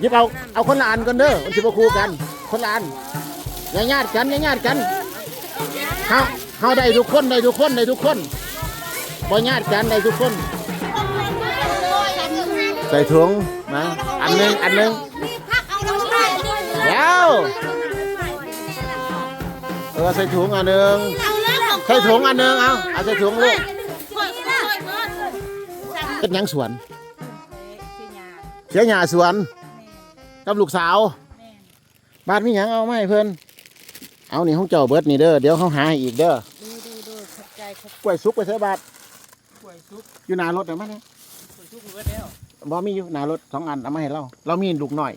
หยิบเอา เอาคนละอันกันเด้อมันสิบ่คู่กัน คนละอันอย่าญาติกันอย่าญาติกันเฮาเฮาได้ทุกคนได้ทุกคนได้ทุกคนบ่ญาติกันได้ทุกคน ใส่ถุงมาอันหนึงอันหนึงแล้วเออใส่ถุงอันหนึงใส่ถุงอันหนึงเอาเอาใส่ถุงลูกเป็นหยังสวนเสียหญ้าสวน กับลูกสาวบ้านมีหยังเอาไหมาให้เพิ่นเอานี่ของเจ้าเบิดนี่เด้อเดี๋ยวเขาหาให้อีกเด้อดูดูดูขอบใจขอบกล้วยสุกไปใส่บาทกล้วยซุปอยู่หน้ารถเดี๋ยวมาเนี่ยกล้วยซุปเบิดแล้วบ่มีอยู่หน้ารถสองอันเอามาให้เราเรามีลูกหน่อย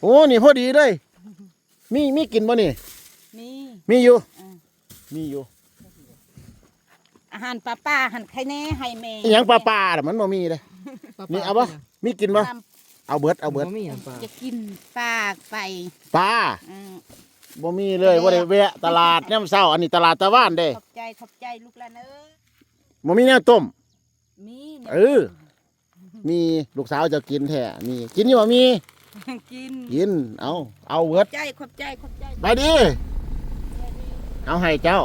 โอ้นี่พอดีเลยมีมีกินบ่นี่มีมีอยู่อืมมีอยู่อาหารป้าป้าอาหารไข่แน่ให้แม่อหยังปลาปลาน่ะมันบ่มีเลยนี่เอาบ่มีกินบ่ตาม เอาเบิดเอาเบิดบ่มีหยังปลาจะกินปลาไปปลาอืมบ่มีเลยบ่ได้แวะตลาดยามเช้า อันนี้ตลาดตะว่านเด้ขอบใจขอบใจลูกหลานเอ้ยบ่มีแนวต้ม มีนี่ยเออ มีลูกสาวจะกินแท้มีกินอยู่บ่มี กินกิน เอาเอาเบิขดอบใจขอบใจขอบใจไปดิ เอาให้เจ้า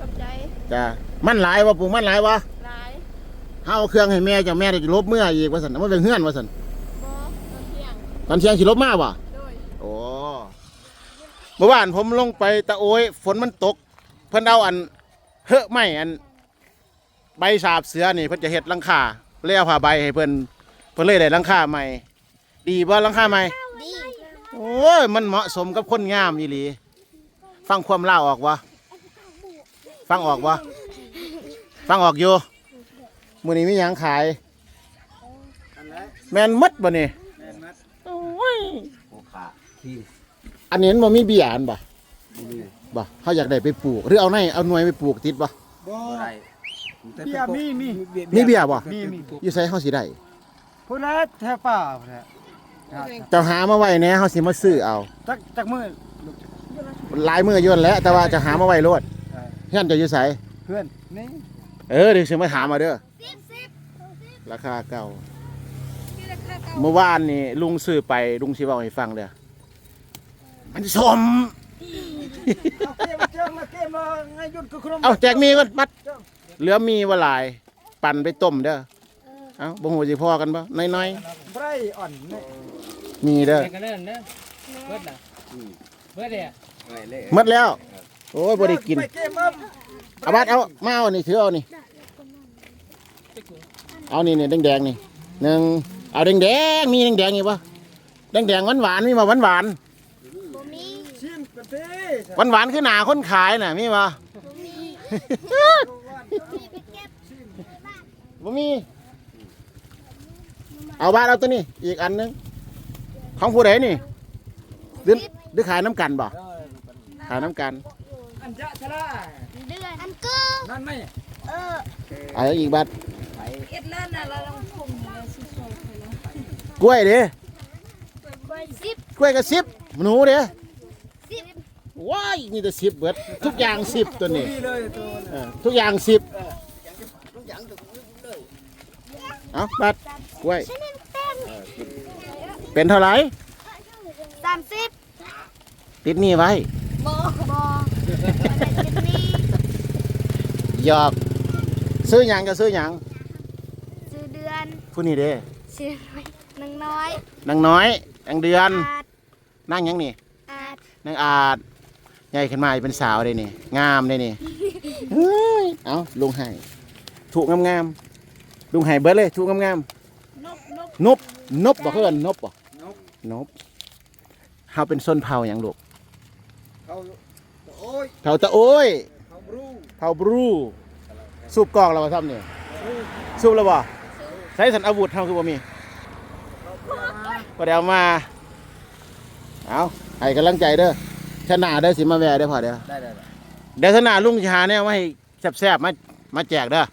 ขอบใจจ้ะมันหลายว่าปลูกมันหลายวะหลายเอาเครื่องให้แม่เจ้าแม่ได้ลบเมื่ออีกว่าสันมันเป็นเฮือนว่าสันบ่ตอนเที่ยงตอนเที่ยงสิลบมาบ่โดยโอ้เมื่อวานผมลงไปตะโอยฝนมันตก เพิ่นเอาอันเฮอะไม่อัน ใบสาบเสือนี่เพิ่นจะเฮ็ดลังคาเลยเอาผ้าใบให้เพิ่นเพิ่นเลยได้ลังคาใหม่ ดีบ่ลังคาใหม่ดีโอ้ยมันเหมาะสมกับคนงามอีหลีฟังความเล่าออกวะฟังออกวะฟังออกอยู่มือนี้มีหยังขาย แมนหมดบ่นี่ แม่นมัด โอ้ย โอ ขาขี้อันนี้มันบ่มีเบี้ยอันบ่บ่มีบ่เขาอยากได้ไปปลูก หรือเอาในเอาหน่วยไปปลูกติดบ่ บ่ได้เบียมีมี มีเบี้ยบ่ มีมี อยู่ไสเฮาสิได้พุ่นละแท้ป่าพุ่นละเจ้าหามาไว้แหน่เฮาสิมาซื้อเอา จักจักมื้อหลายมื้อย่นแหล้ว แต่ว่าจะหามาไว้โลดเฮือนจะอยู่ไสเพื่อนนี่เออเดี๋ยวสิมาถามมาเด้อราคาเก่า เมื่อวานนี่ลุงซื้อไปลุงสิเว้าให้ฟังเด้อ มันสมเอาเกมเจอมาเกมมาไงหยุดก็ครมเอาแจกมีก่อนปัดเหลือมีว่าหลาย ปั่นไปต้มเด้อเอ้าบ่ฮู้สิพอกันบ่น้อยไบรอ่อนนี่ๆมีเด้อแข่งกันเล่นนะเบิดล่ะเบิดเลยอะหมดแล้ว โอ้ยบ่ได้กินไปเกมอัพเอาบัดเอามาเอานี่ถือเอานี่เอานี่นี่แดงๆนี่หนึ่งเอาแดงๆมีแดงๆอีกปะแดงๆหวานๆมีมาหวานหวานชิมกันสิ หวานหวานๆคือหนาคนขายน่ะมีมาบ่มี เอาบ้านเอาตัวนี้ อีกอันหนึง ของผู้ใดนี่หรือหรือขายน้ำกันบ่ขายน้ำกันอันจะชะลาเดือนอันก็นั่นไหมเออเอาอีกบัดเอ็ดเล่นน่ะเราลองคุมเลยสิโซ่ไปแล้วกล้วยเด้ สิบกล้วยกับสิบหนูเด้ ว้ายมีแต่สิบเบิดทุกอย่างสิบตัวนี้นี่เลยตัวเออทุกอย่างสิบเอาบัดกล้วยฉันเห็นเต็มเป็นเท่าไหร่สามสิบติดหนี่ไว้บอบออะไรจะมีหยอกซื้อหยังก็ซื้อหยังซื้อเดือนผู้นี้เด้ซื้อหนึ่งน้อยนางน้อยนางเดือนอาดนั่งหยังนี่อาดนางอาจ ใหญ่ขึ้นมาเป็นสาวเลยนี่งามเลยนี่เฮ้ยเอาลุงให้ถูกงามๆลุงให้เบิดเลยถูกงามนกนกๆนบนบบ่เพื่อนนบบ่นบเฮาเป็นส้นเผาหยังลูกเขาโอ้ยเผาตะโอ้ยเขาบรูเผาบรูสูบกอกแล้วบ่ทำเนี่ยสูบแล้วบ่ใช้สันอาวุธเฮาคือบ่มีบ่ได้เอามาเอาให้กำลังใจเด้อ ชนะเด้อสิมาแวะเด้อพอเด้อได้ได้เดี๋ยวชนะลุงสิหาแนวมาให้แซ่บๆมามาแจกเด้อ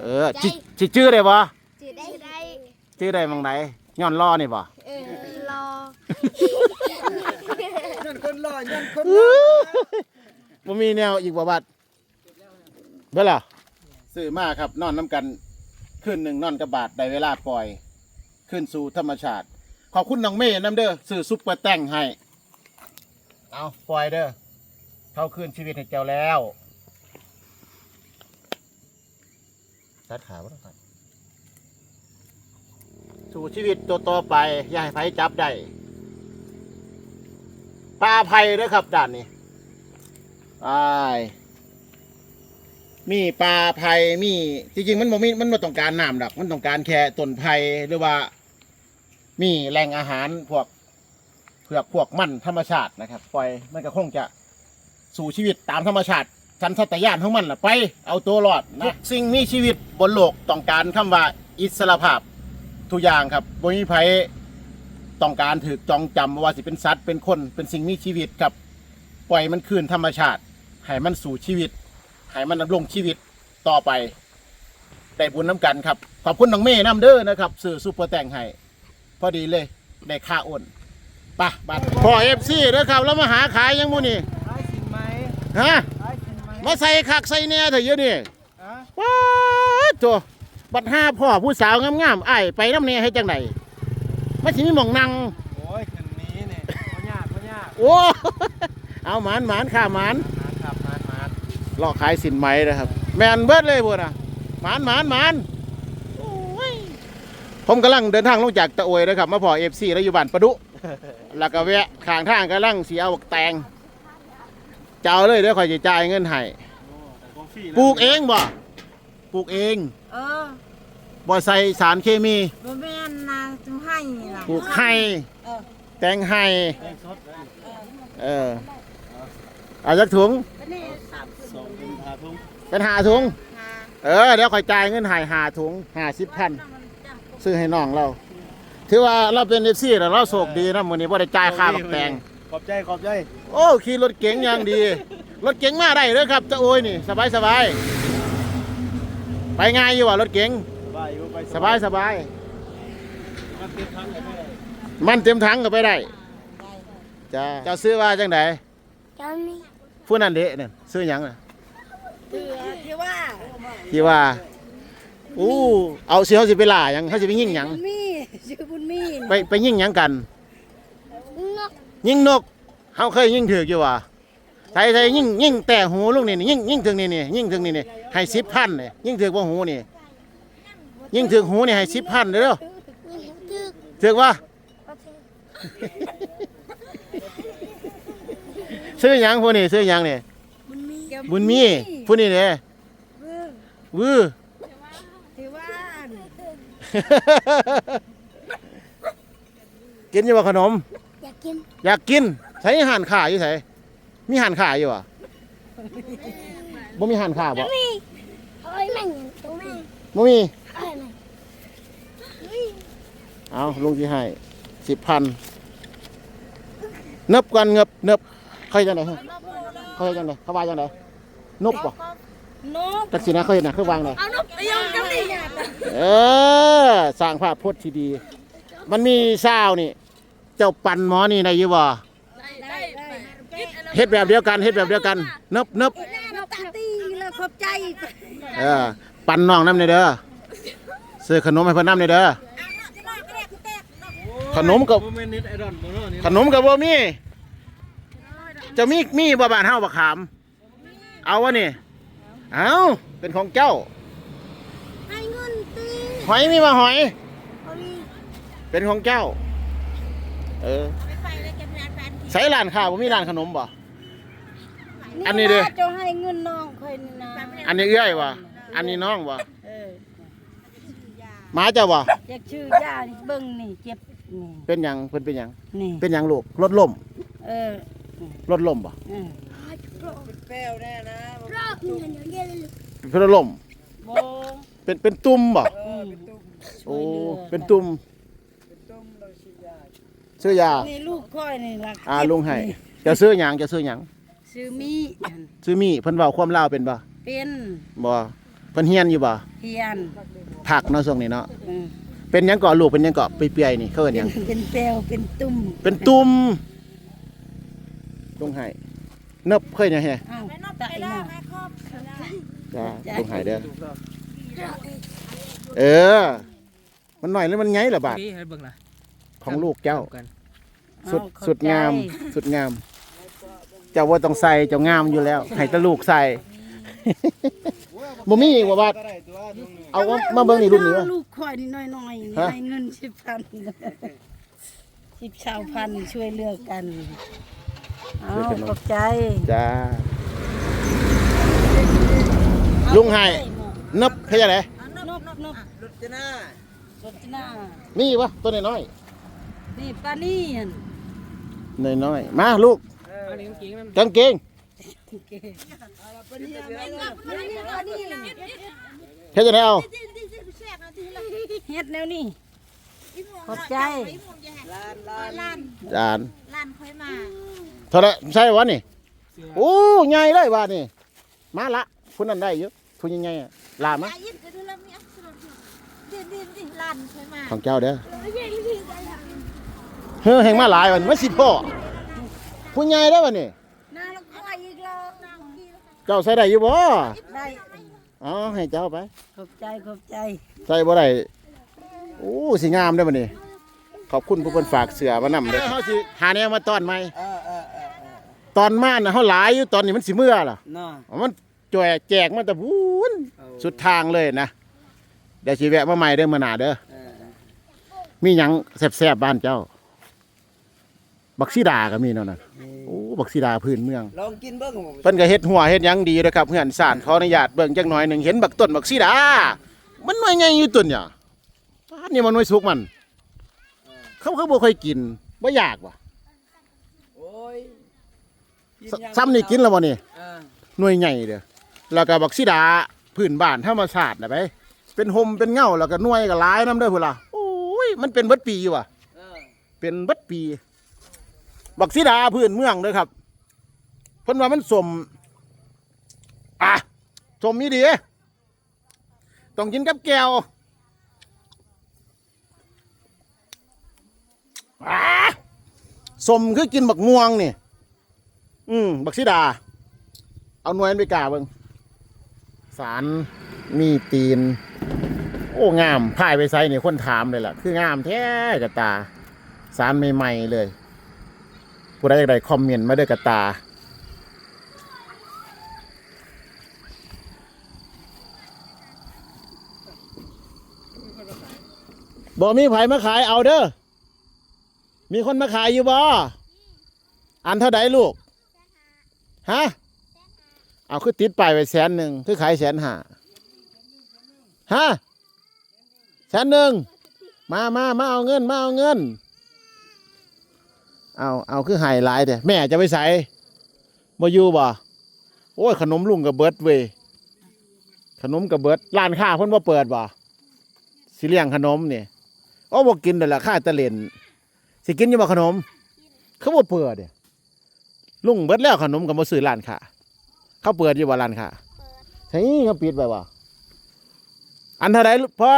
เออจิสิชื่อได้บ่จืดได้ได้ชื่อได้มังไดย้อนล้อนี่บ่เออรอยันคนรอยันคนบ่มีแนวอีกบ่บัดเบิ่ล่ะซื้อมาครับ นอนน้ำกันคืนหนึ่งนอนกับบาทได้เวลาปล่อย ขึ้นสู่ธรรมชาติ ขอบคุณน้องเมย์น้ำเด้อซื้อซุปเปอร์แต่งให้ เอาปล่อยเด้อเข้าคืนชีวิตให้เจ้าแล้วตัดขาบ่ต้องตัดสู่ชีวิตตัวต่อไป อย่าให้ไผจับได้ปลาไผ่เด้อครับด่านนี้ไอ้ายมีปลาไผ่มีจริงๆมันบ่มีมันบ่ต้องการน้ำดอกมันต้องการแค่ต้นไผ่หรือว่า มีแหล่งอาหารพวก เผือกพวกมันธรรมชาตินะครับปล่อยมันก็คงจะสู่ชีวิตตามธรรมชาติสันสัตยานของมันล่ะไป เอาตัวรอดนะสิ่งมีชีวิตบนโลกต้องการคำว่าอิสรภาพทุกอย่างครับบ่มีไผต้องการถือจองจำบ่ว่าสิเป็นสัตว์เป็นคนเป็นสิ่งมีชีวิตครับปล่อยมันคืนธรรมชาติให้มันสู่ชีวิตให้มันดำรงชีวิตต่อไปได้บุญน้ำกันครับ ขอบคุณน้องเม่น้ำเด้อนะครับสื่อซูเปอร์แต่งให้พอดีเลยได้ค่าโอนไปะบัดพอเอฟซีเด้อครับแล้วมาหาขายยังมูนี่ขายสินไหมฮะขายสินไหมมาใส่คักใส่เนี่ยเถอะเยอะนี่ฮะว้าตัวบัดห้าพ่อผู้สาวงามๆไอ้ายไปน้ำเนี่ยให้จังไดไม่สิมีหมองนั่งโอ้ยขึ้นนี้เนี่ยพ่อยากพ่อยากโอ้ เอาหมานหมานข่าหมานมานครับมานมานหลอกขายสินไหมนะครับ แมนเบิดเลยพวกน่ะหมานหมานหมานโอ้ยผมกำลังเดินทางลงจากตะโอยนะครับมาพอเอฟซีแล้วอยู่บ้านประดุ แล้วก็แวะข้างทางกำลังสีเอาบักแตงเจ้าเลยเดี๋ยวคอยจะจ่ายเงินให้ปลูกเองบ่ปลูกเองเออบ่ใส่สารเคมีบ่แม่นนะจุให้ล่ะปลูกไห่เออแตงไห่เออเอาจักถุง เป็นนี่สับเป็นหาถุงหาเออ เดี๋ยวคอยจ่ายเงินให้หาถุงห้าสิบพัน ซื้อให้น้องเรา ถือว่าเราเป็นเอฟซีแล้วเราโชคดีนะมื้อนี้บ่ได้จ่ายค่าบักแตงขอบใจขอบใจโอ้ขี่รถเก๋งอย่างดี รถเก๋งมาได้เลยครับจะโอ้ยนี่สบายสบายไปง่ายอยู่ว่ะรถเก๋งสบายอยู่ไปสบายสบายมันติดทั้งเลยไม่ได้มันเต็มถังก็ไปได้จ้าเจ้าซื้อว่าจังไดเจ้านี่ผู้นั้นเด้เนี่ยซื้อหยังน่ะคือที่ว่าที่ว่าอู้เอาสิเขาสิไปล่าหยังเขาสิไปยิงหยังบุญมีชื่อบุญ มีไปไปยิงหยังกัน นกยิงนกเขาเคยยิงถือกอยู่ว่ะใส่ใส่ยิงยิงแต่หูลูกนี่นี่ยิงยิงถึงนี่นี่ยิงถึงนี่นี่ให้สิบพันเลยยิงถือกว่าหูนี่ยิงถือกหูนี่ให้สิบพันเด้อถือกว่าซื้อหยังพวกนี้ซื้อหยังนี่บุญมีบุญมีผู้นี้เนี่ยวื้อวือที่ว่า กินอยู่บ่ขนม อยากกินอยากกินใช้ห่านขาอยู่ไสมีห่านขาอยู่อะบ่มีห่านขาบ่มีเอ้ยแม่งตรงแม่งบ่มี เอ้ยแม่งเอาลุงที่ให้สิบพันนับกันเงบเนบเขาเฮ็ดจังไดฮะเขาเฮ็ดจังไดเขาว่าจังไดนบบ่นกจักสินะเขาเฮ็ดน่ะเขาวางไดเอานกไปยงจังนี่เออสร้างภาพพจน์ที่ดี มันมีซาวนี่ เจ้าปันหมอนี่ได้อยู่บ่ได้ได้เฮ็ดแบบเดียวกันเฮ็ดแบบเดียวกันเนบเนบนกตาตีแล้วขอบใจเออปันน้องน้ำในเด้อซื้อขนมให้เพิ่นน้ำในเด้อขนมกับโมเมนต์นิดไอรอนโมโน่นี่ขนมกับบ่มีจะมีมีบ่บานเฮาบักขาม เอาวะนี่เอาเป็นของเจ้าให้เงินตีหอยมีมาหอยเอาดิเป็นของเจ้า เออไปใส่เลยกันงานแฟนใส่ร้านข้าวบ่มีร้านขนมบ่ อันนี้เด้อจะให้เงินน้องคอยนี่นะอันนี้เอื้อยบ่อันนี้น้องบ่เออหมาเจ้าบ่อยากชื่อยานี่เบิ่งนี่เจ็บนี่เป็นหยังเพิ่นเป็นหยังนี่เป็นหยังลูกรถล่มเออรถล่มบ่เออแป้วแน่นะรอบเงินเดี๋ยวเย็นเพิ่นรถล่มโบเป็นเป็นตุ่มบ่อืมโอ้เป็นตุ่ม ต้มเราฉีดยา ซื้อยานี่ลูกค่อยนี่ล่ะอ่าลุงให้จะซื้อหยังจะซื้อหยังซื้อมีซื้อมีเพิ่นเว้าความลาวเป็นบ่เป็นบ่เพิ่นเฮียนอยู่บ่เฮียนผักเนาะช่วงนี้เนาะอืมเป็นหยังเกาะลูกเป็นหยังเกาะเปียๆนี่เขาเอิ้นหยังเป็นเปลวเป็นตุ่มเป็นตุ่มลุงให้เนบเคยเนี่ยแฮะอ้าวตายแล้วจ้าลุงให้เด้อเออ มันหน่อยแล้วมันไงล่ะบาดพี่ให้เบิ่งนะ ของลูกเจ้า กันสุดเอาเข้าสุดงามใจสุดงาม เจ้าว่าต้องใส่เจ้างามอยู่แล้วให้แตะลูกใส่ บ่มีอีกว่าบาดเอาว่ามาเบิ่งนี่รุ่นนี้วะ ลูกข่อยนี่น้อยๆฮะ ให้เงินสิบพันสิบชาวพันช่วยเลือกกันเอาขอบใจจ้าลุงให้นับเฮ็ดจังได๋นบนบรถจะหน้ารถหน้ามีวะตัวน้อย นี่ปลานี่หั่นๆน้อยๆมาลูกเอานี่กิ้งน้ำกางเกงเก๋เฮ็ดจังได๋เอาเฮ็ดแนวนี้ขอบใจจานร้านค่อยมาเท่าไหร่ใช่วะนี่โอ้ใหญ่เลยว่านี่มาละพุ่นนั้นได้เยอะพุ่นใหญ่ๆอะลามาอายินก็ดูแล้วมีอักษรดินดินดิร้านค่อยมาของเจ้าเด้อ เฮ้อแห่งมาหลายวันมาสิพ่อพุ่นใหญ่ได้อวะนี่นาละค่อยอีกแล้วนาเจ้าใส่ได้อยู่บ่ได้อ๋อให้เจ้าไป ขอบใจขอบใจ ใส่บ่ได้โอ้สิงามเด้อบัดนี้ ขอบคุณผู้เพิ่นฝากเสือมานำเด้อเฮาสิหาแนวมาต้อนใหม่เออเออเออเออตอนมาน่ะเฮาหลายอยู่ตอนนี้มันสิเมื่อล่ะน่ะมันจ่วยแจกมาแต่พูนสุดทางเลยนะเดี๋ยวสิแวะมาใหม่เด้อมื้อหน้าเด้อเออมีหยังแซ่บๆบ้านเจ้า บักซีดาก็มีเนาะนั่นโอ้บักซีดาพื้นเมือง ลองกินเบิ่งเพิ่นก็เฮ็ดหัวเฮ็ดหยังดีนะครับเพื่อนสารขออนุญาตเบิ่งจักหน่อยหนึงเห็นบักต้นบักซีดา มันหน่วยใหญ่อยู่ต้นเนี่ยอันนี้มันหน่วยสุกมัน เขาเขาบ่ค่อยกินบ่อยากว่ะโอ้ยซซ้ำนี่กินแล้วบ่นี่เออหน่วยใหญ่เด้อแล้วก็บักซีดาพื้นบ้านธรรมชาติน่ะไปเป็นหมเป็นเงาแล้วก็หน่วยก็หลายนํเด้อพุ่นล่ะโอ้ยมันเป็นเบิดปีอยู่ว่ะ เออเป็นเบัดปี บักซีดาพื้นเมืองเด้อครับเพิ่นว่ามันสมอะสมมีดีต้องกินกับแก้วสมคือกินบักม่วงนี่อืมบักซีดา เอาหน่วยไปกาเบิงสารมีตีน โอ้งามพายไปไซนี่คนถามเลยล่ะ คืองามแท้กระตา สารใหม่ ๆ เลย ผู้ใดอยากได้คอมเมนต์มาเด้อกระตา บ่มีไผมาขายเอาเด้อ มีคนมาขายอยู่บ่อันเท่าใดลูก ฮะ เอาคือติดป้ายไว้แสนหนึ่งคือขายแสนห้าฮะแสนหนึ่งมามามาเอาเงิน มาเอาเงิน เอาเอาคือไฮไลท์แต่แม่จะไปใส่มาอยู่บ่โอ้ยขนมลุงกับเบิร์ดเว้ยขนมกับเบิร์ดร้านค้าเพิ่นว่าเปิดบ่สิเลี้ยงขนมนี่โอ้บ่กินเด้อล่ะค่าตะเล่นสิกินอยู่บ่ขนมเขาบ่เปิดเด้ลุงเบิดแล้วขนมก็บ่ซื้อร้านค้าเขาเปิดอยู่บ่ร้านค้าใช่เขาปิดไปบ่อันเท่าใดพ่อ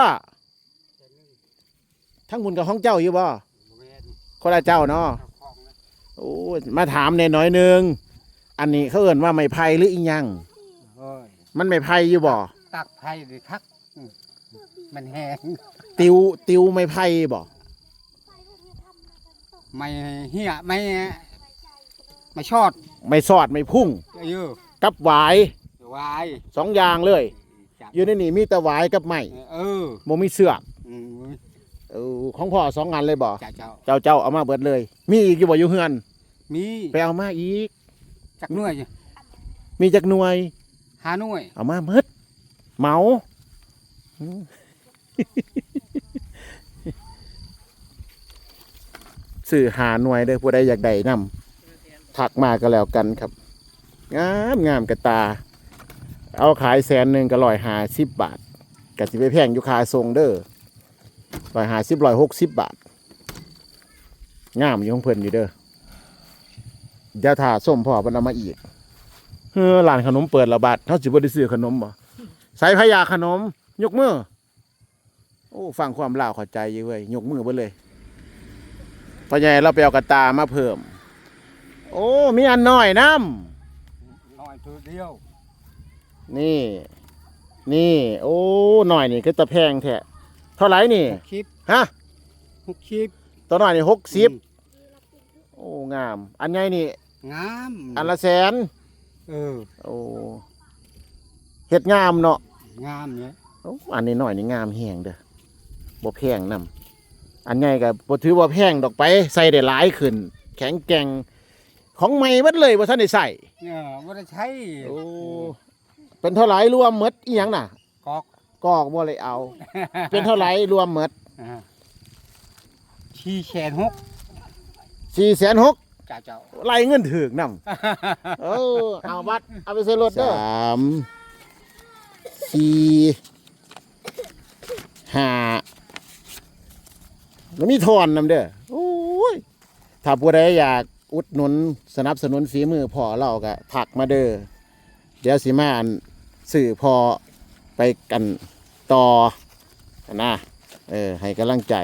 ทั้งบุญกับของเจ้าอยู่บ่คนละเจ้าเนาะ โอ้ยมาถามในน้อยหนึง อันนี้เขาเอ่นว่าไม่ไผ่หรืออีหยัง โอ้ยมันไม่ไผ่อยู่บ่ตักไผ่ดิคักอืมมันแห้งติวติวไม่ไผ่บ่ไม่เหี้ยไม่ไม่ชอดไม่สอดไม่พุ่ง อายุกับหวายวายสองอย่างเลย จับอยู่ในนี่มีแต่หวายกับไม้เออ บ่มีเสือกอืม เออของพ่อสองอันเลยบ่จ้าเจ้าเจ้าเจ้าเอามาเบิดเลย มีอีกอยู่บ่อยู่เฮือน มีไปเอามาอีก จักหน่วยมีจักหน่วยหาหน่วย เอามาเมิดเหมาอืมสื่อหาหน่วยเด้อผู้ใดอยากได้นำถักมาก็แล้วกันครับ งามงามกระตา เอาขายแสนหนึ่งก็ลอยหาสิบบาทกะสิไปแพงอยู่คาทรงเด้อ ลอยหาสิบลอยหกสิบบาท งามอยู่ของเพิ่นอยู่เด้อเดี๋ยวถ้าส้มพ่อมันเอามาอีกเออร้านขนมเปิดระบาดเขาสิบ่ได้ซื้อขนมบ่ใส่พยาขนม ยกมือ โอ้ฟังความลาวเข้าใจอยู่เว้ยยกมือเบิดเลยพอใหญ่เราไปเอากระตามาเพิ่ม โอ้มีอันน้อยน้หน่อยตัวเดียวำนี่ นี่ โอ้หน่อยนี่ก็ตะแพงแท้เท่าไหร่นี่หกคลิปฮะหกคลิปตัวน้อยนี่หกสิบโอ้งาม อันใหญ่นี่ งามอันละแสน เออโอ้เฮ็ดงามเนาะงามเนี่ยโอ้อันนี้น้อยนี่งามแฮงเด้อบ่แพงนํอันใหญ่ก็บ่ถือว่าแพงดอกไปใส่ได้หลายขึ้น แข็งแกร่งของใหม่เบิดเลยบ่ทันได้ใส่เออบ่ได้ใช้โอ้เป็นเท่าไหร่รวมหมดอีหยังน่ะกอก กอกบ่เลยเอา เป็นเท่าไหร่รวมหมดอ่าชีแชนหก4,600เจ้าเจ้าไล่เงินถึกนํเออเอาบัตรเอาไปซื้อรถเด้อสามสี่ห้าแล้วมีทอนนำเด้อโอ้ยถ้าผู้ใดอยากอุดหนุนสนับสนุนฝีมือพ่อเราก็ถักมาเด้อเดี๋ยวสิมาอันสื่อพอ ไปกันต่อนะเออให้กำลังใจ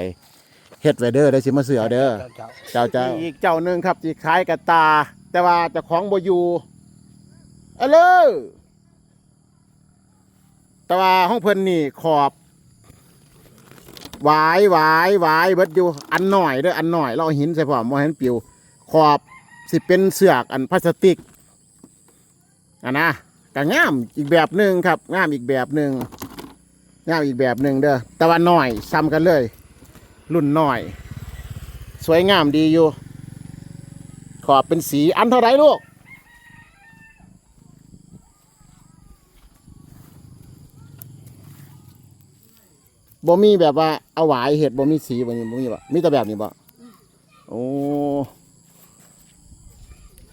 เฮ็ดไว้เด้อได้สิมาเสือเด้อเจ้าเจ้าเจ้าเจ้าอีกเจ้าหนึ่งครับที่ขายกระตา แต่ว่าเจ้าของบอยู่เอาเลยแต่ว่าห้องเพิ่นนี่ขอบหวายหวายหวายเบิดอยู่อันหน่อยเด้ออันหน่อยเราเอาหินใส่พร้อมบ่ให้มันปิวขอบสิเป็นเสือกอันพลาสติกอันนะ ก็งามอีกแบบหนึ่งครับงามอีกแบบหนึ่งงามอีกแบบหนึ่งเด้อแต่ว่าหน่อยซ้ำกันเลย รุ่นหน่อย สวยงามดีอยู่ ขอบเป็นสีอันเท่าไรลูกบ่มีแบบว่าเอาหวายเห็ดบ่มีสีบ่มีบ่มีบ่มีแต่แบบนี้บ่โอ้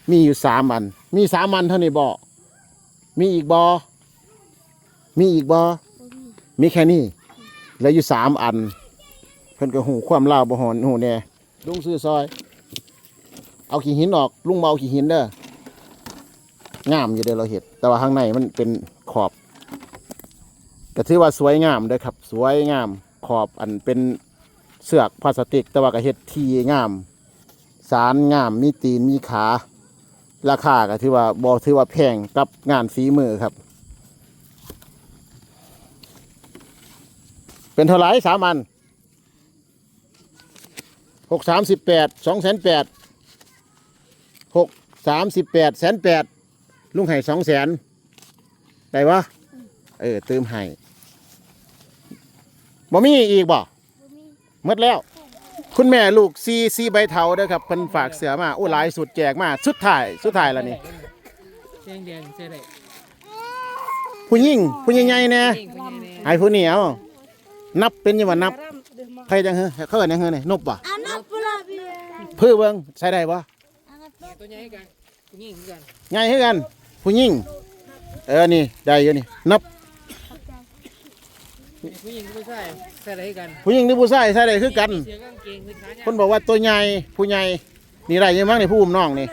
มีอยู่สามอัน มีสามอันเท่านี้บ่ มีอีกบ่มีอีกบ่มีแค่นี้เหลืออยู่สามอัน เพิ่นก็หูความเล่าบ่หอนหูแน่ลุงซื้อซอย เอาขี้หินออก ลุงเอาขี้หินเด้องามอยู่เด้อเราเห็ด แต่ว่าข้างในมันเป็นขอบก็ถือว่าสวยงามเด้อครับ สวยงามขอบอันเป็นเสือกพลาสติก แต่ว่าก็เฮ็ดทีงาม สารงามมีตีนมีขา ราคาก็ถือว่าบ่ถือว่าแพงกับงานฝีมือครับ เป็นเท่าไหร่สามอันหกสามสิบแปดสองแสนแปดหกสามสิบแปดแสนแปดลุงให้สองแสนได้ปะเออเติมให้บ่มีอีกบ่หมดแล้ว คุณแม่ลูกซีซีใบเทาเด้อครับเพิ่นฝากเสือมาโอ้หลายสุดแจกมาสุดท้ายสุดท้ายแล้วนี่แดงแดงใช่เลยผู้หญิงผู้ใหญ่ๆแน่เองเป็นยังไงให้ผู้เหนียวนับเป็นยังว่านับใครจังเฮอเขาเอิ้นจังเฮอนี่นบบ่อันนั้นปลาเบียเพื่อเบิ่งใช้ได้บ่ตัวใหญ่กันผู้หญิงกันง่ายคือกัน ผู้หญิง เออ นี่ ได้อยู่นี่ นับ ผู้หญิงผู้ชายใส่อะไรกันผู้หญิงหรือผู้ชายใช้ได้คือกัน เสียกางเกงคือขาคนบอกว่าตัวใหญ่ผู้ใหญ่นี่ได้ยังมั้งนี่ผู้อุ้มน้องนี่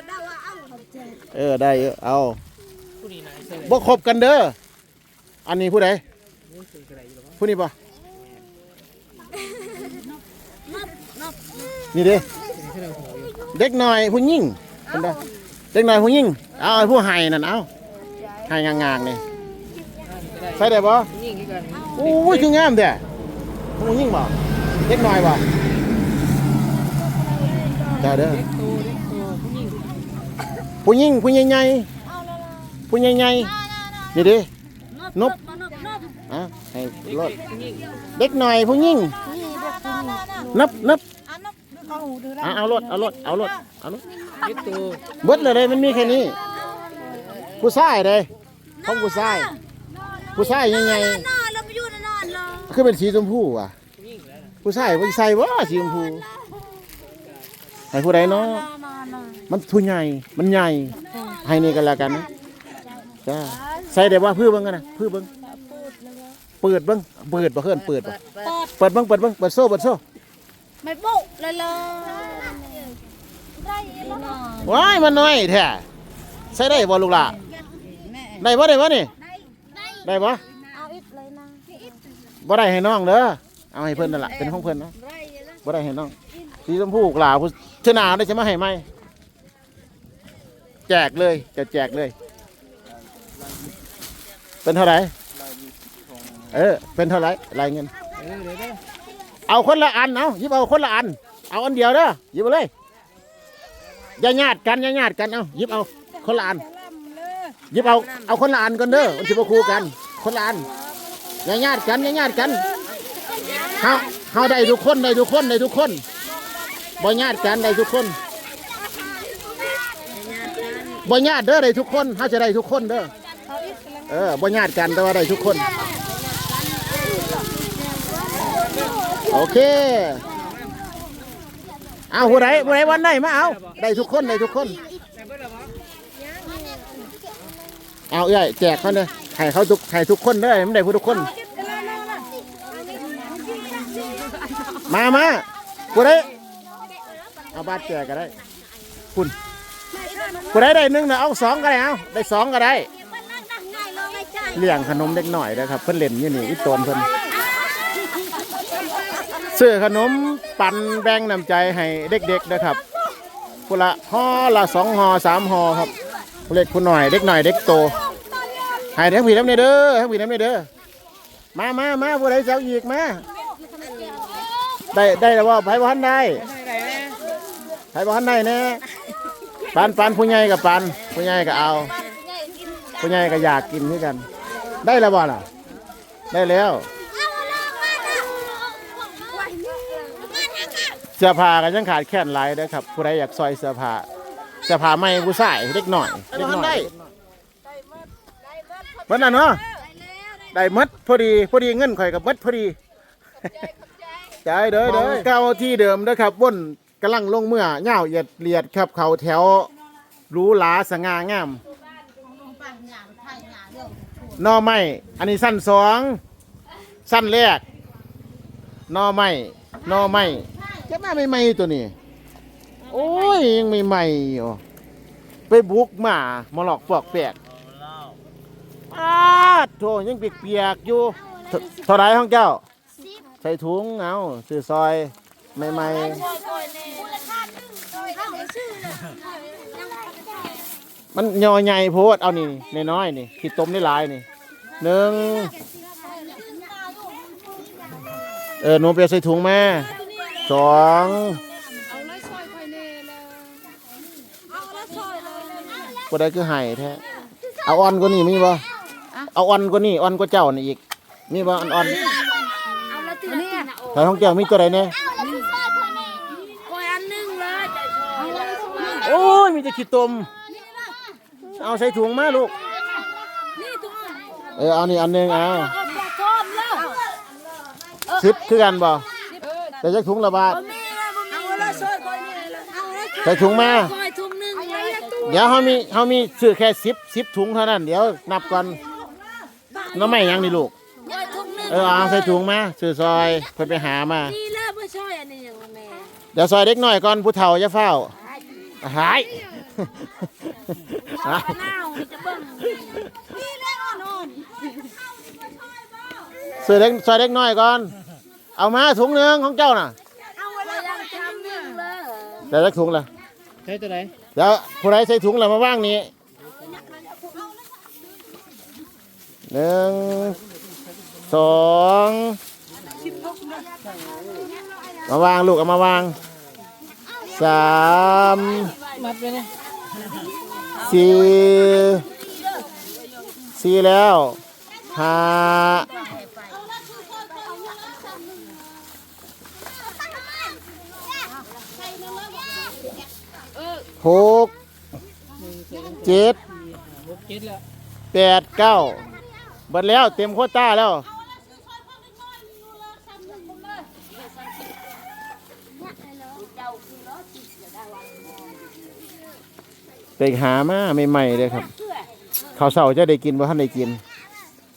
เออได้เยอะเอาผู้นี้นายใส่เลยบ่คบกันเด้ออันนี้ผู้ใดนี่คือกระไรอยู่หรอผู้นี้ปะนี่เด้เป็นเครื่องหัวอยู่เด็กหน่อยผู้หญิงคนใดเด็กหน่อยผู้หญิงเอาไอ้ผู้ให้นั่นเอาให้งางๆนี่ก็ได้ใส่ได้บ่ผู้หญิงคือกัน โอ้ยคืองามเด้ผู้หญิงบ่เด็กหน่อยบ่เด้อเด้อผู้หญิงผู้หญิงผู้ใหญ่ๆผู้ใหญ่ๆนี่เดินบอะให้รถเด็กหน่อยผู้หญิงนับนับเอาหูดูอะเอารถเอารถเอารถเอารถเล็กโตเบิดเลยเลยมันมีแค่นี้ผู้ชายเลยของผู้ชายผู้ชายใหญ่นอนเราไป คือเป็นสีชมพูอะ ผู้หญิงแล้วผู้ชายผู้ใส่ว่าสีชมพูให้ผู้ใดเนาะนอนนอนนอนมันทุนใหญ่มันใหญ่ให้นี่กันแล้วกันนะจ้าใส่ได้ว่าพื้อเบิ่งกันนะพื้อเบิ่งเปิดเบิ่งเปิดบ่เพิ่นเปิดบ่เปิดเบิ่งเปิดเบิ่งเปิดโซ่เปิดโซ่ไม่บุกเลยเลยได้ยังนอนว้ายมันน้อยแท้ใส่ได้บ่ลูกหล่ะได้บ่ได้บ่นี่ได้ได้บ่ บ่ได้ให้น้องเด้อเอาให้เพิ่นนั่นล่ะเป็นของเพิ่นนะได้ยังบ่ได้ให้น้องสีชมพูกล่าผู้ชนะได้จะมให้ไหมแจกเลยจะแจกเลย เป็นเท่าไหร่เออเป็นเท่าไหร่รายเงิน เออเดี๋ยวเดี๋ยวเอาคนละอันเอาหยิบเอาคนละอัน เอาอันเดียวเด้อหยิบมาเลยอย่าญาติกันอย่าญาติกันเอาหยิบเอาคนละอันหยิบเอาเอาคนละอันก่อนเด้อมันสิบ่คู่กัน คนละอัน ย่าญาติกันย่าญาติกันเฮาเฮาได้ทุกคนได้ทุกคนได้ทุกคนบ่ญาติกันได้ทุกคนบ่ญาติเด้อได้ทุกคนเฮาจะได้ทุกคนเด้อเออบ่ญาติกันแต่ว่าได้ทุกคน โอเคเอาผู้ใดผู้ใดวันไหนมาเอาได้ทุกคนได้ทุกคน เอาเอ้ยแจกเขาเลย ให้เขาทุกให้ทุกคนเลยไม่ได้ผู้ทุกคน มามาผู้ใดเอาบาทแจกก็ได้ คุณผู้ใดได้หนึ่งนะเอาสองก็ได้เอาได้สองก็ได้เลี้ยงขนมเด็กหน่อยนะครับ เพิ่นเล่นอยู่นี่อีตนเพิ่นซื้อขนมปั่นแบ่งน้ำใจให้เด็กๆนะครับผู้ละห่อละสองห่อสามห่อครับเล็กผู้หน่อยเด็กหน่อยเด็กโต ให้ทั้งผีทั้งเด้อทั้งผีทั้งเด้อมามามาผู้ใดจะเอาอีกมาได้ได้แล้วว่าไผบ่ทันได้ไผบ่ทันได้แน่ปันปันผู้ใหญ่กับปันผู้ใหญ่ก็เอาผู้ใหญ่ก็อยากกินเหมือนกัน ได้แล้วบ่ล่ะ ได้แล้วเสื้อผ้าก็ยังขาดแคลนหลายเด้อครับ ผู้ใดอยากซอยเสื้อผ้าเสื้อผ้าใหม่ผู้ชายเล็กหน่อยเล็กน้อย วันนั้นเนาะได้หมดพอดีพอดีเงินข่อยกับมดพอดีใจเด้อเด้อเก้าที่เดิมเด้อครับวนกำลังลงเมื่อเหย้าเหยียดเลียดครับเขาแถวหรูหราสง่างามหน่อไม้อันนี้สั้นสองสั้นแรกหน่อไม้หน่อไม้แค่มาใหม่ๆตัวนี้ โอ้ยยังใหม่ๆอยู่ไปบุกมามาหลอกปอกแปลก อาดโถยังเปียกๆอยู่เท่าเท่าไรของเจ้า ใส่ถุงเอาซื้อซอยใหม่ๆมันยอใหญ่โพดเอานี่นี่น้อยๆนี่ที่ต้มได้หลายนี่หนึ่งเออหนูเปียใส่ถุงแม่สองก็ได้คือไห้แท้เอาอ่อนกว่านี้มีบ่ เอาอ่อนกว่านี้อ่อนกว่าเจ้านี่อีกมีบ่อ่อนๆแต่ของเจ้ามีตัวใดเนี่ยคอยอันหนึงเลยโอ้ยมีแต่ขี้ตม เอาใส่ถุงมาลูกเออเอานี่อันหนึงเอาเอาปลาทอดแล้วสิบคือกันบ่แต่จะถุงละบาทเอาละซอยคอยนี่เลยเอาละใส่ถุงมาคอยทุ่มหนึงเลยเดี๋ยวเขามีเขามีซื้อแค่สิบสิบถุงเท่านั้น เดี๋ยวนับก่อน น้ำไม่ยังนี่ลูกคอยทุ่มหนึงเออเอาใส่ถุงมาซื้อซอยเพิ่นไปหามาดีแล้วบ่ช่วยอันนี้อย่างแม่เดี๋ยวซอยเด็กหน่อยก่อนผู้เฒ่าจะเฝ้าหาย เอามะนาวนี่จะเบิ่งนี่เลยอ่อนซื้อเด็กซอยเด็กหน่อยก่อน เอามาถุงหนึ่งของเจ้าน่ะๆเอาละยังทำหนึงเลยเดี๋ยวจะถุงละใช้ตัวไหน เดี๋ยวผู้ใดใส่ถุงแล้วมาว่างนี้ หนึ่งสองมาวางลูกเอามาวางสามสี่สี่แล้วห้าหกเจ็ดแปดเก้า เบิดแล้วเต็มโควต้าแล้ว ไปหามาใหม่ๆเลยครับข้าวเสาจะได้กินบ่ท่านได้กิน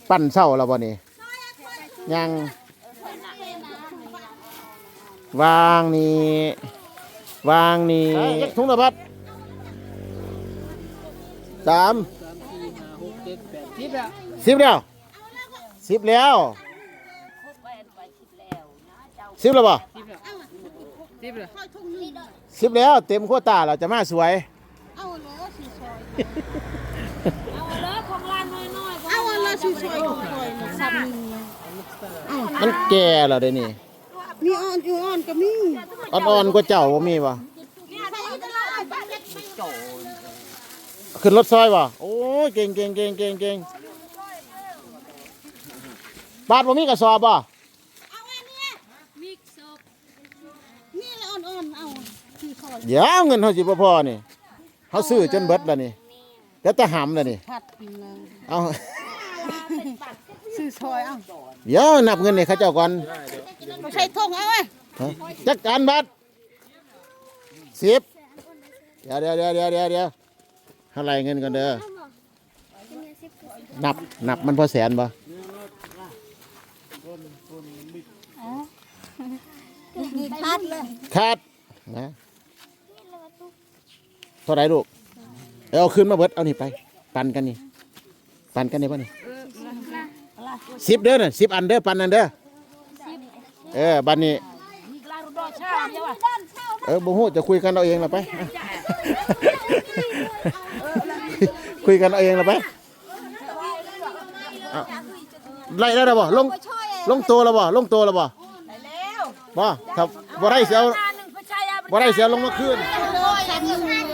ปั้นเสาแล้วบ่นี่ยังวางนี่วางนี่ถุงละพัดสามสามสี่ห้าหกเจ็ดแปดทิพแล้ว สิบแล้วสิบแล้วสิบแล้วบ่ทิพแล้วทิพแล้วสิบแล้วเต็มโควต้าแล้วจะมาสวยเอาละของร้านน้อยๆเอาละสิซอยคอยๆสับหนึงมันแก่แล้วเดี๋ยวนี้มีอ่อนอยู่อ่อนก็มีอ่อนๆกว่าเจ้าบ่มีบ่ขึ้นรถซอยบ่โอ้ยเก่งเก่งเก่งเก่งเก่ง บาทบ่มีกระสอบบ่นี่แหละอ่อนๆเอาคือคอยเดี๋ยวเงินเฮาสิบ่พอนี่เฮาซื้อจนเบิดแล้วนี่แล้วแต่หำแล้วนี่ผัดนะเอาซื้อซอยเอาเดี๋ยวนับเงินให้เขาเจ้าก่อนบ่ใช่ทงเอาไว้ฮะจักการบัตรสิบเดี๋ยวเดี๋ยวเดี๋ยวเดี๋ยวเดี๋ยวเดี๋ยวเท่าไหรเงินกันเด้อนับนับมันพอแสนบ่ มีพัดเลยขาดนะเท่าไหรลูกเอาขึ้นมาเบิดเอานี่ไป ปันกันนี่ปันกันนี่ป่ะนี่สิบเด้อน่ะสิบอันเด้อปันอันเด้อเออบันนี้เออบ่ฮู้จะคุยกันเอาเองละไปอะคุยกันเอาเองละไปเอาไล่ได้แล้วบ่ลงลงตัวแล้วบ่ลงตัวแล้วบ่ บ่ถ้าบ่ได้เสียวบ่ได้เสียวลงมาคืน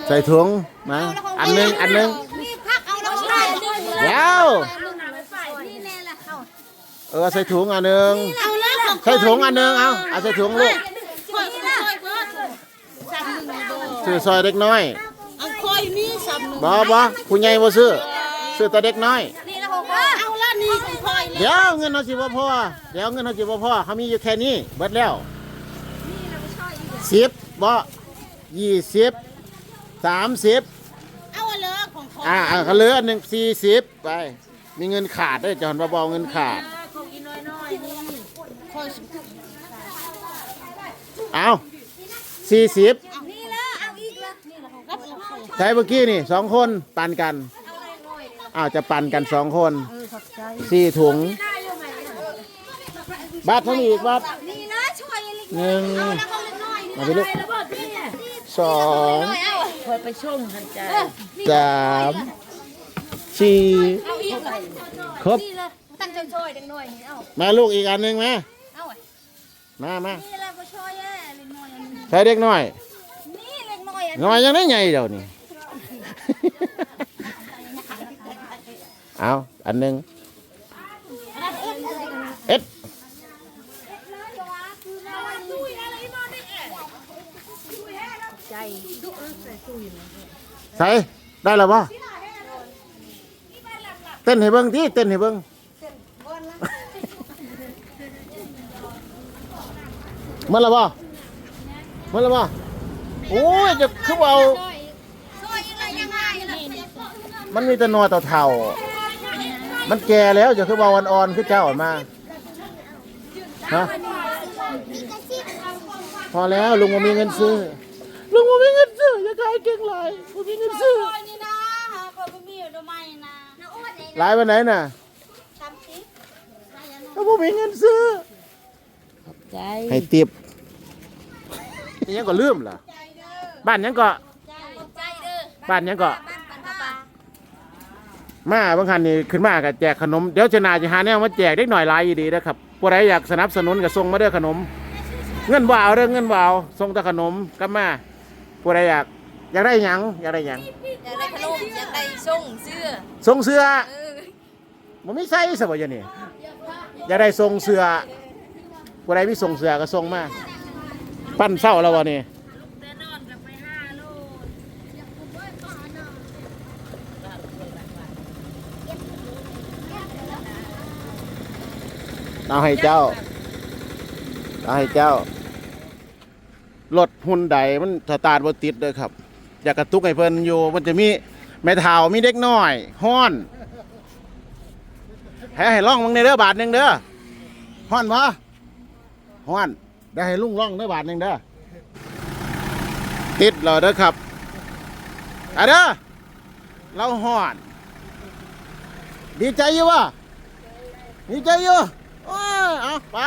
ใส่ถุงนะอันหนึงอันหนึงนี่พักเอาแล้วใช่เดี๋ยวนี่แน่แหละเอาเออใส่ถุงอันหนึงเอาแล้วของใส่ถุงอันหนึงเอาเอาใส่ถุงลูกคอยนี่ละซื้อซอยเด็กน้อยเอาคอยนี่ซ้ำหนึ่งบ่บ่ผู้ใหญ่บ่ซื้อซื้อแต่เด็กน้อยนี่ละของว่าเอาละนี่ของคอยเดี๋ยวเงินเราสิบ่พอเดี๋ยวเงินเราสิบ่พอเขามีอยู่แค่นี้เบิดแล้วสิบบ่ยี่สิบสามสิบเอาเลยของคอยอ่าอ่าก็เหลืออันหนึ่งสี่สิบไป มีเงินขาดด้วยจอนบ่เบาๆเงินขาดคอยเอาสี่สิบนี่ละเอาอีกละนี่ละของว่าใช้เมื่อกี้นี่สองคนปันกันอ้าวจะปันกันสองคน สี่ถุง บาทเท่านี้อีกบาทนี่นะช่วยลิหนึ่งแล้วเขาเล็กน้อยมาไปลูกสองเอาคอยไปช่งหันใจสามสี่เอาอีกละครบนี่ละตั้งใจช่วยเด็กน้อยนี่เอามาลูกอีกอันหนึ่งมาเอาไว้มามานี่ละบ่ช่วยแย่เล็กน้อยอันนี้ใช้เด็กน้อยนี่เล็กน้อยอันน้อยยังได้ไงเดี๋ยวนี้เอา อันหนึ่งเอ็ดใส่ได้แล้วปะเต้นให้เบิ้งที่เต้นให้เบิ้งมันละปะมันละปะโอ้ยจะคือเอามันมีแต่หนอเท่า มันแก่แล้วจะคือว่าวันอ่อนคือเจ้าออกมาฮะพอแล้วลุงว่ามีเงินซื้อ ลุงว่ามีเงินซื้ออย่าขายเก่งหลายว่ามีเงินซื้อนี่นะคอยไม่มีอยู่ทำไมนะน้าอ้วนเองหลายวันไหนน่ะทำสิก็ว่ามีเงินซื้อใจให้ติบนี่ยังก็ลืมล่ะบ้านยังก็ใจเด้อบ้านยังก็ บ้านปันปะปะ มาบางคันนี่ขึ้นมาก็แจกขนม เดี๋ยวจะนาจะหาแนวมาแจกเด็กหน่อยหลายอยู่ดีนะครับผู้ใดอยากสนับสนุนก็ส่งมาเด้อขนม เงินบ่เอาเด้อเงินบ่เอาส่งแต่ขนมกลับมาผู้ใดอยากอยากได้หยังอยากได้หยังอยากได้ขนมอยากได้ส่งเสื้อส่งเสื้อเออมันไม่ใช่สบายนี่อยากได้ส่งเสื้อผู้ใดมีส่งเสื้อก็ส่งมา ปั้นเศร้าแล้ววะนี่ เอาให้เจ้า เอาให้เจ้ารถหุ่นใดมันสตาร์ทบ่ติดเลยครับ อยากกระตุกให้เพิ่นอยู่ มันจะมีแม่เฒ่ามีเด็กน้อยฮ้อนให้ให้ล่องมึงในเด้อบาทหนึ่งเด้อฮ้อนบ่ฮ้อนได้ให้ลุงล่องเด้อบาทหนึ่งเด้อติดแล้วเด้อครับอะเด้อเราฮ้อน ดีใจอยู่วะดีใจอยู่ โอ้ยเอาไป